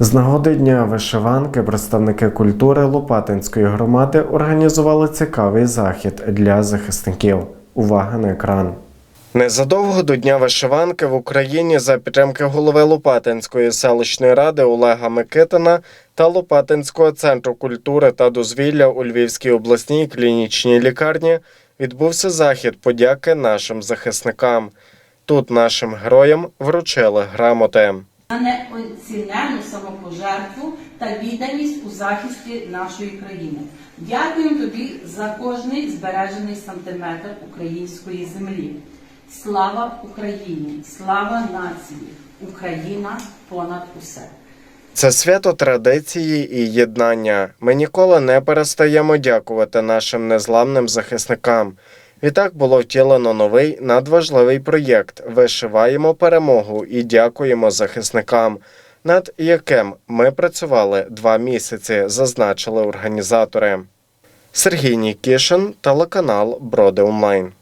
З нагоди дня вишиванки представники культури Лопатинської громади організували цікавий захід для захисників. Увага на екран. Незадовго до Дня вишиванки в Україні за підтримки голови Лопатинської селищної ради Олега Микитина та Лопатинського центру культури та дозвілля у Львівській обласній клінічній лікарні відбувся захід подяки нашим захисникам. Тут нашим героям вручили грамоти. На неоцінену самопожертву та відданість у захисті нашої країни. Дякуємо тобі за кожний збережений сантиметр української землі. Слава Україні! Слава нації! Україна понад усе! Це свято традиції і єднання. Ми ніколи не перестаємо дякувати нашим незламним захисникам. Відтак було втілено новий надважливий проєкт Вишиваємо перемогу і дякуємо захисникам, над яким ми працювали два місяці, зазначили організатори. Сергій Нікішин, телеканал Броди Онлайн.